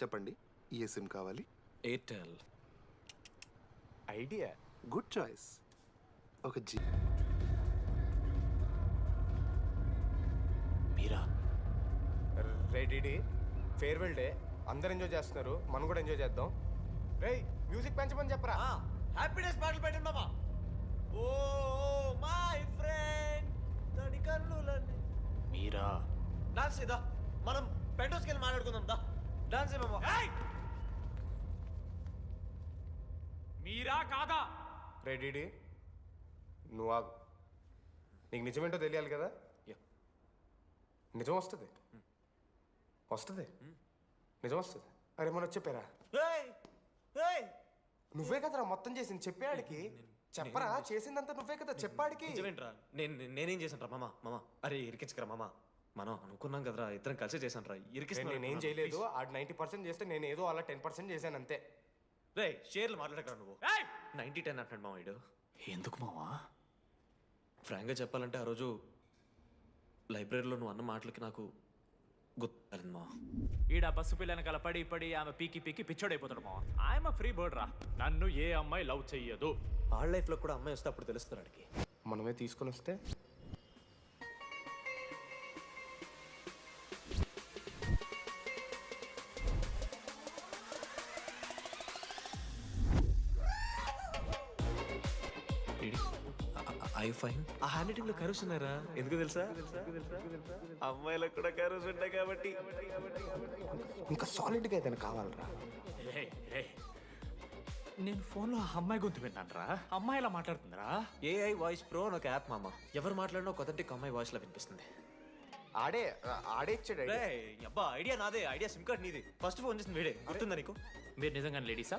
చెప్పండి ఏ సిమ్ కావాలి? Airtel Idea? గుడ్ చాయిస్ ఒక జీ. మీరా? Ready farewell day. అందరు ఎంజాయ్ చేస్తున్నారు మనం కూడా ఎంజాయ్ చేద్దాం. రేయ్ మ్యూజిక్ పెంచమని చెప్పరా? హ్యాపీనెస్ పాటలు పెట్టండి మామా ఓ మై ఫ్రెండ్ తడి కన్నులన్నీ మీరా? డాన్స్ ఇదా మనం పెంటోస్కి వెళ్ళి మాట్లాడుకుందాం దా. డాన్స్ మామా మీరా కాదా? రెడీ నువ్వు ఆగు. నీకు నిజమేంటో తెలియాలి కదా? నిజం వస్తుంది. వస్తుంది. నిజం వస్తుంది. అరే మనం చెప్పారా ఏయ్! ఏయ్! నువ్వే కదరా మొత్తం చేసింది? చెప్పాడికి చెప్పరా? చేసిందంతా నువ్వే కదా? చెప్పాడికి నిజమేంట్రా? నేను నేను- నేనేం చేశాను రా? మామ మామ. అరే ఇరికించకరా మామ. మనం అనుకున్నాం కదరా ఇద్దరం కలిసి చేశాను రా నేను నేనేం చేయలేదు ఆ నైంటీ పర్సెంట్ చేస్తే నేను ఏదో అలా టెన్ పర్సెంట్ చేశాను అంతే. రే షేర్లు మాట్లాడకరా నువ్వు. నైన్టీ టెన్ అంటాడు మామ ఇడు ఎందుకు మావా? ఫ్రాంక్గా చెప్పాలంటే ఆ రోజు లైబ్రరీలో నువ్వు అన్న మాటలకి నాకు గుర్తు మా ఈడ బస్సు పిల్లని కల పడి పడి ఆమె పీకి పీకి పిచ్చోడైపోతాడు మావా. ఆయమ ఫ్రీ బర్డ్ రా. నన్ను ఏ అమ్మాయి లవ్ చెయ్యదు. వాళ్ళ లైఫ్లో కూడా అమ్మాయి వస్తే అప్పుడు తెలుస్తుంది వాడికి మనమే తీసుకొని వస్తే ఫైన్. ఆ హ్యాండ్లో కరువుస్ ఉన్నారా ఎందుకు తెలుసా? అమ్మాయిలకు కూడా కరువుస్ ఉంటాయి కాబట్టి. ఇంకా సాలిడ్గా ఏదైనా కావాలరా. నేను ఫోన్లో ఆ అమ్మాయి గొంతు విన్నాను రా అమ్మాయి ఇలా మాట్లాడుతుందిరా ఏఐ వాయిస్ ప్రో అని ఒక యాప్ మామ. ఎవరు మాట్లాడినా ఒక అథెంటిక్ అమ్మాయి వాయిస్లో వినిపిస్తుంది. ఆడే ఆడే ఇచ్చాడు అబ్బా ఐడియా నాదే. ఐడియా సిమ్ కార్డ్ నీది. ఫస్ట్ ఫోన్ చేసింది వీడే. గుర్తుందా నీకు? మీరు నిజంగా లేడీసా?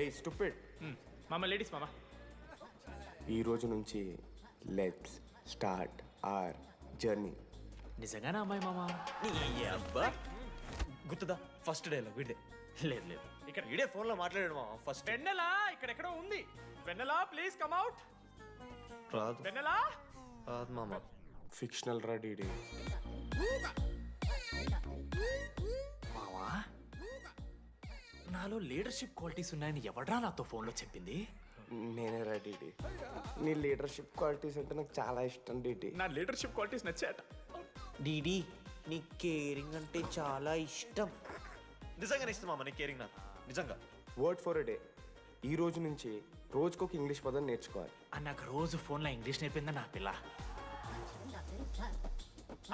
ఏయ్ స్టూపిడ్ మామ లేడీస్ మామ. ఈ రోజు నుంచి లెట్స్ స్టార్ట్ ఆర్ జర్నీ నిజంగానే అమ్మాయి మామ? నీ అబ్బా! గుర్తుదా? ఫస్ట్ డే లో వీడే లేదు లేదు. ఇక్కడ వీడే ఫోన్లో మాట్లాడాడు మామ ఫస్ట్ వెన్నెలా? ఇక్కడెక్కడో ఉంది. వెన్నెలా ప్లీజ్ కమ్ అవుట్ రాదు. వెన్నెలా? రాదు మామ. ఫిక్షనల్ రా డీడీ మావా? నాలో లీడర్షిప్ క్వాలిటీస్ ఉన్నాయని ఎవడ్రా నాతో ఫోన్లో చెప్పింది? నేనే రా డీడీ నీ లీడర్షిప్ క్వాలిటీస్ అంటే నాకు చాలా ఇష్టం డీడీ నా లీడర్షిప్ క్వాలిటీస్ నచ్చాట డీడీ నీ కేరింగ్ అంటే చాలా ఇష్టం. నిజంగా ఇష్టం మామ నీ కేరింగ్ నాకు? నిజంగా. వర్డ్ ఫర్ డే ఈ రోజు నుంచి రోజుకొక ఇంగ్లీష్ పదం నేర్చుకోవాలి. అని నాకు రోజు ఫోన్లో ఇంగ్లీష్ నేర్పిందా నా పిల్ల?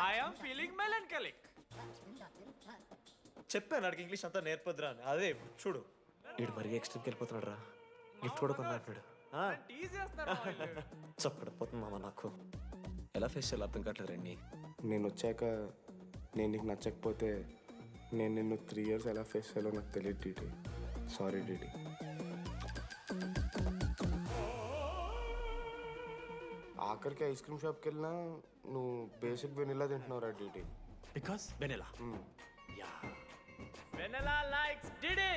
ఐఎమ్ ఫీలింగ్ మెలంకలిక్ చెప్పాను అడిగి ఇంగ్లీష్ అంతా నేర్పొద్దురా అని. అదే చూడు. వీడు మరీ ఎక్స్ట్రీమ్కి వెళ్ళిపోతున్నాడు రా గిఫ్ట్ కూడా కొన్నాడు. చప్పడిపోతుంది మామ నాకు. ఎలా ఫేస్ చేయాలి అర్థం కావట్లేదు రండి. నేను వచ్చాక నేను నీకు నచ్చకపోతే నేను నిన్ను త్రీ ఇయర్స్ ఎలా ఫేస్ చేయాలో నాకు తెలియదు డీడీ సారీ డీడీ ఆఖరికి ఐస్ క్రీమ్ షాప్కి వెళ్ళినా నువ్వు basic vanilla తింటున్నావురా DD because Vennela yeah Vennela likes DD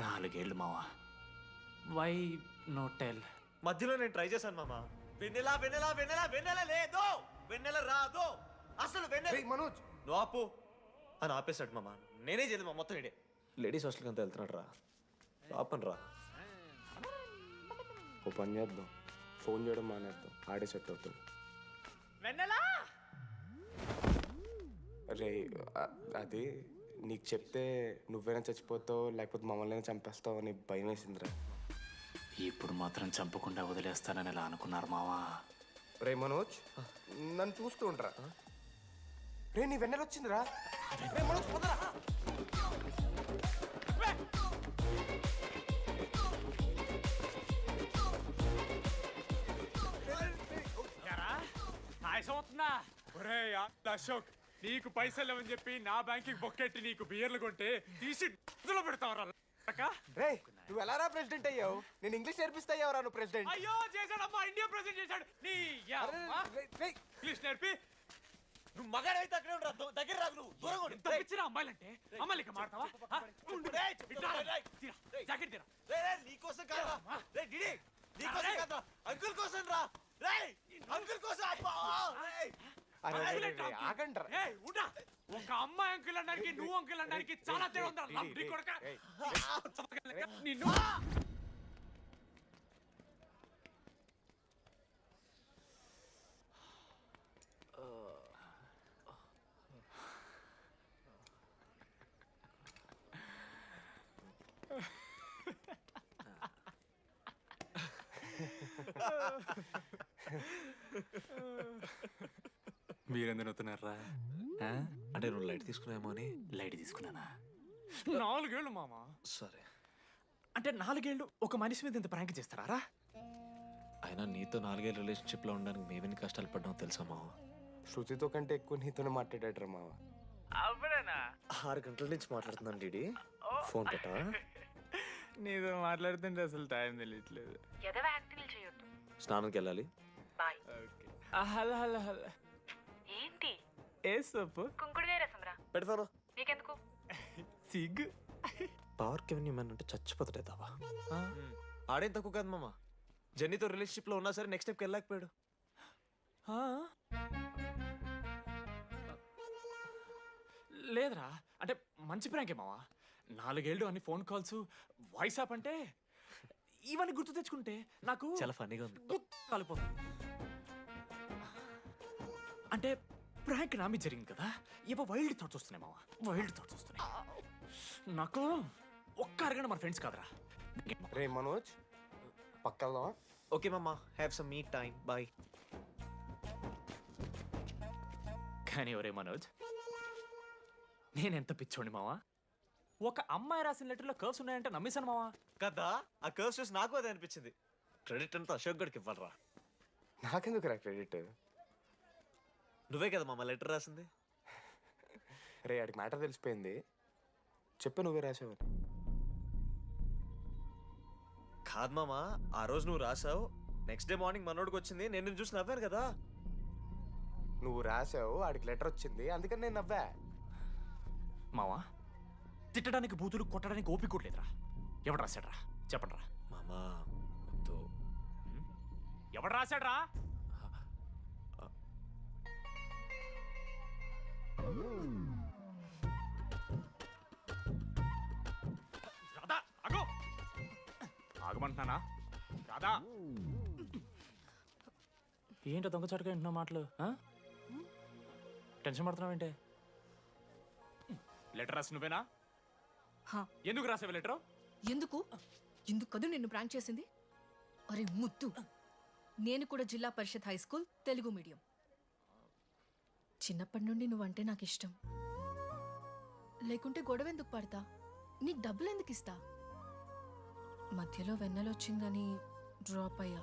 నాలుగేళ్ళు మావా. వై నో టెల్ మధ్యలో నేను ట్రై చేశాను మామ. వెన్నెలా వెన్నెలా వెన్నెలా వెన్నెల లేదు వెన్నెల రాదు అసలు వెన్నెల మనోజ్! నువ్వు ఆపు. అని ఆపేశాడు మామ. నేనే చేయలేదు మా మొత్తం ఇడే. లేడీస్ హాస్టల్కి అంతా వెళ్తున్నాడు రా. ఆపను రా. ఓ పని చేద్దాం. ఫోన్ చేయడం మానేద్దాం. ఆడే సెట్ అవుతాడు. వెన్నెలా? రే అ- అది నీకు చెప్తే నువ్వైనా చచ్చిపోతావు లేకపోతే మమ్మల్ని చంపేస్తావు అని భయం వేసిందిరా ఇప్పుడు మాత్రం చంపకుండా వదిలేస్తానని ఎలా అనుకున్నారు మావా రే మనోజ్ నన్ను చూస్తూ ఉండరా రే నీ వెన్నెల వచ్చిందిరా రే మనోజ్ పోదరా అవుతుందా ఒరే అశోక్ నీకు పైసలు లేవని చెప్పి నా బ్యాంకింగ్ బొక్కెట్టి నీకు బియర్లు కొంటే తీసి ఇందులో పెడతావరా రే నువ్వు ఎలా రా ప్రెసిడెంట్ అయ్యావు? నేను ఇంగ్లీష్ నేర్పిస్తా అయ్యావురా నువ్వు ప్రెసిడెంట్. అయ్యో చేశాడమ్మా ఇండియా ప్రెసిడెంట్ చేశాడు. నీ యమ్మ. ఇంగ్లీష్ నేర్పి. నువ్వు మగాడైతే అక్కడే ఉండరా? దో- దగ్గర రాదు నువ్వు. దూరంగా ఉండు. ఎంత పిచ్చినా అమ్మాయిలంటే అమ్మాయిలు ఇక మాడతావా ఆ? ఉండు. రేయ్, ఇట్రా. రేయ్. తీరా. జాకెట్ తీరా. రేయ్, రేయ్, నీకోసం కాదురా. రే డిడి నీకోసం కాదురా. అంకుల్ కోసం రా. రేయ్ అంకుల్ కోసం. అబ్బా రేయ్. ఉండా. ఒక అమ్మాయి అంకుల్ అనడానికి నువ్వు అంకుల్ అనడానికి చాలా తేడా ఉందా కొడక. నిన్ను. మీరెందుకు నవ్వుతున్నారా? అంటే నువ్వు లైట్ తీసుకున్నామో అని లైట్ తీసుకున్నానా? నాలుగేళ్ళు మామ. సరే. అంటే నాలుగేళ్ళు ఒక మనిషి మీద ఇంత ప్రాంక్ చేస్తారా? అయినా నీతో నాలుగేళ్ళ రిలేషన్షిప్లో ఉండడానికి మేమెన్ని కష్టాలు పడ్డామో తెలుసా మావ శృతితో కంటే ఎక్కువ నీతోనే మాట్లాడాడు మావ ఆరు గంటల నుంచి మాట్లాడుతున్నాను డీడీ ఫోన్ పెట్టా నీతో మాట్లాడుతుంటే అసలు టైం తెలియట్లేదు. ఎదవ యాక్టింగ్లు చేయొద్దు. స్నానంకి వెళ్ళాలి. బాయ్. Hello hello hello. ఏ సొప్పు కుంకుడుగాయ రసం రా పెడతాను. నీకెందుకు? సిగ్గు పవర్ కెవెన్ ఇమ్మని అంటే చచ్చిపోతాడే దావా. ఆడేం తక్కువ కాదు మామ. జెన్నీతో రిలేషన్షిప్లో ఉన్నా సరే నెక్స్ట్ స్టెప్కి వెళ్ళలేకపోయాడు. ఆ? లేదురా. అంటే మంచి ప్రాంకే మావా నాలుగేళ్ళు అన్ని ఫోన్ కాల్స్ వాయిస్ యాప్ అంటే ఇవన్నీ గుర్తు తెచ్చుకుంటే నాకు చాలా ఫన్నీగా ఉంది. కాలిపోతుంది. అంటే ప్రాంక్ నా మీద జరిగింది కదా. ఏవో వైల్డ్ థాట్స్ వస్తున్నాయి మావా. వైల్డ్ థాట్స్ వస్తున్నాయి. నాకు ఒక్క అరగంట మన ఫ్రెండ్స్ కాదురా. రే మనోజ్ పక్కల్దామా ఓకే మామ have some meat time bye కానీ ఒరే మనోజ్ నేనెంత పిచ్చోండి మావా? ఒక అమ్మాయి రాసిన లెటర్లో కర్వ్స్ ఉన్నాయంటే నమ్మేశాను మావా. కదా ఆ కర్వ్స్ చూసి నాకు అదే అనిపించింది. క్రెడిట్ అంతా అశోక్ గడికి ఇవ్వాలరా. నాకెందుకు రా క్రెడిట్ నువ్వే కదా మామ లెటర్ రాసింది? రే ఆడికి మ్యాటర్ తెలిసిపోయింది. చెప్పు నువ్వే రాసావని. కాదు మామ ఆ రోజు నువ్వు రాసావు. నెక్స్ట్ డే మార్నింగ్ మనోడికి వచ్చింది. నేను నిన్ను చూసి నవ్వాను కదా. నువ్వు రాసావు ఆడికి లెటర్ వచ్చింది. అందుకని నేను నవ్వా. మావా తిట్టడానికి బూతులు కొట్టడానికి ఓపిక కూడా లేదురా. ఎవడు రాశాడ్రా? చెప్పండిరా. మామ వద్దు. ఎవడు రాశాడ్రా? రాధా ఆగు. ఆగమంటున్నానా? రాధా. ఏంటో దొంగచాటుగా వింటున్నావు మాటలు ఆ? టెన్షన్ పడుతున్నావేంటే లెటర్ రాసి నువ్వేనా? హా. ఎందుకు రాసావు లెటర్ ఎందుకు? ఎందుకు కదూ నిన్ను ప్రాంక్ చేసింది? అరే ముద్దు. నేను కూడా Zilla Parishad high school Telugu medium చిన్నప్పటి నుండి నువ్వంటే నాకు ఇష్టం లేకుంటే గొడవ ఎందుకు పడతా? నీకు డబ్బులు ఎందుకు ఇస్తా మధ్యలో వెన్నెలొచ్చిందని డ్రాప్ అయ్యా.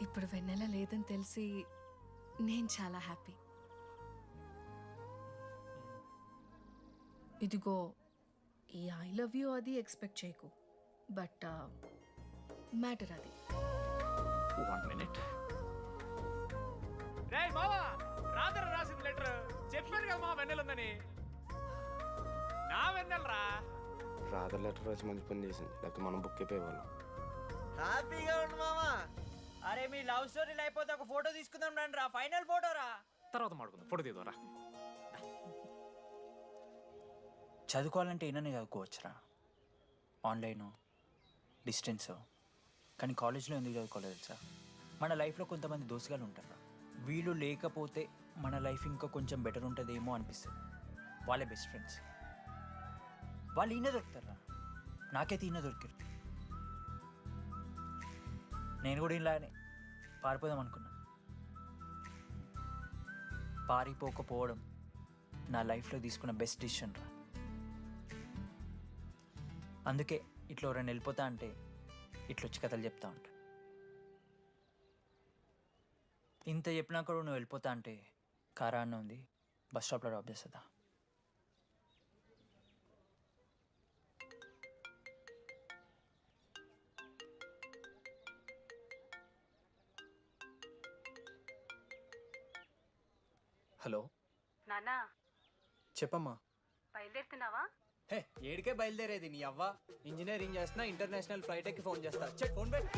ఇప్పుడు వెన్నెల లేదని తెలిసి నేను చాలా హ్యాపీ. ఇదిగో ఈ ఐ లవ్ యూ అది ఎక్స్పెక్ట్ చేయకు. బట్ మ్యాటర్ అది. వన్ మినిట్ రే మావా! రాత్రి రాసిన లెటర్. చెప్పాను కదా మా వెన్నెలుందని నా వెన్నెలరా? రాధ లెటర్ రాసి మంచి పని చేసింది. లేకపోతే మనం బుక్ అయిపోయేవాళ్ళం హ్యాపీగా ఉండు మామ. అరే మీ లవ్ స్టోరీలు అయిపోతే ఒక ఫోటో తీసుకుందాం రండి రా. ఫైనల్ ఫోటో రా. తర్వాత మాడుకుందాం ఫోటో తీద్దాం రా. చదువుకోవాలంటే ఏమైనా చదువుకోవచ్చురా ఆన్లైన్ డిస్టెన్స్ కానీ కాలేజ్లో ఎందుకు చదువుకోలేదు తెలుసా? మన లైఫ్లో కొంతమంది దోసుగాలు ఉంటారు వీళ్ళు లేకపోతే మన లైఫ్ ఇంకా కొంచెం బెటర్ ఉంటుందేమో అనిపిస్తుంది. వాళ్ళే బెస్ట్ ఫ్రెండ్స్ వాళ్ళు ఈయన దొరుకుతారా? నాకైతే ఈయన దొరికారు. నేను కూడా ఇలానే పారిపోదాం అనుకున్నా. పారిపోకపోవడం నా లైఫ్లో తీసుకున్న బెస్ట్ డిసిషన్ రా. అందుకే ఇట్లా ఎవరైనా వెళ్ళిపోతా అంటే ఇట్లా వచ్చి కథలు చెప్తా ఉంటా. ఇంత చెప్పినా కూడా నువ్వు వెళ్ళిపోతా అంటే కారా అన్న ఉంది. బస్ స్టాప్లో డ్రాప్ చేస్తుందా హలో. నానా చెప్పమ్మా. బయలుదేరుతున్నావా? హే ఏడికే బయలుదేరేది నీ అవ్వ? ఇంజనీరింగ్ చేస్తున్నా ఇంటర్నేషనల్ ఫ్లైట్ ఎక్కి ఫోన్ చేస్తా. చెక్ ఫోన్ పెట్